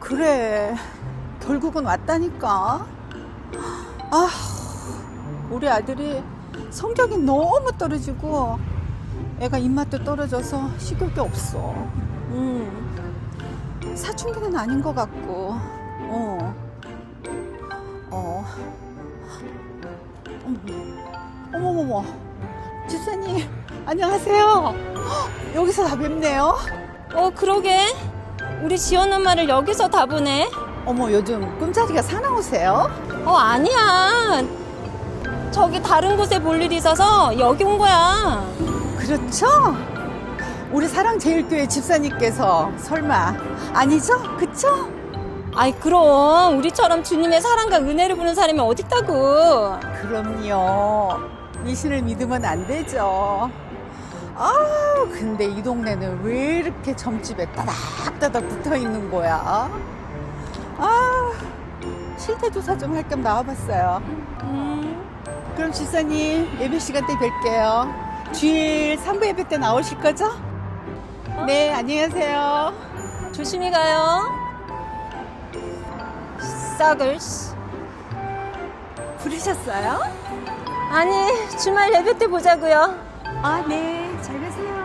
그래. 결국은 왔다니까. 아, 우리 아들이 성격이 너무 떨어지고 애가 입맛도 떨어져서 게 없어. 음. 사춘기는 아닌 것 같고. 어. 어. 어머. 어머머머. 집사님, 안녕하세요. 헉, 여기서 다 뵙네요. 어, 그러게. 우리 지연 엄마를 여기서 다 보네. 어머, 요즘 꿈자리가 사나우세요? 어, 아니야. 저기 다른 곳에 볼 일이 있어서 여기 온 거야. 그렇죠? 우리 사랑제일교회 집사님께서 설마 아니죠? 그쵸? 아이, 그럼. 우리처럼 주님의 사랑과 은혜를 부는 사람이 어딨다고. 그럼요. 미신을 믿으면 안 되죠. 아, 근데 이 동네는 왜 이렇게 점집에 따닥따닥 붙어 있는 거야? 아, 실태 조사 좀 할 겸 나와봤어요. 음, 그럼 집사님 예배 시간 때 뵐게요. 주일 3부 예배 때 나오실 거죠? 네, 안녕하세요. 조심히 가요. 싹을스. 부르셨어요? 아니, 주말 예배 때 보자고요. 아, 네. 잘 가세요.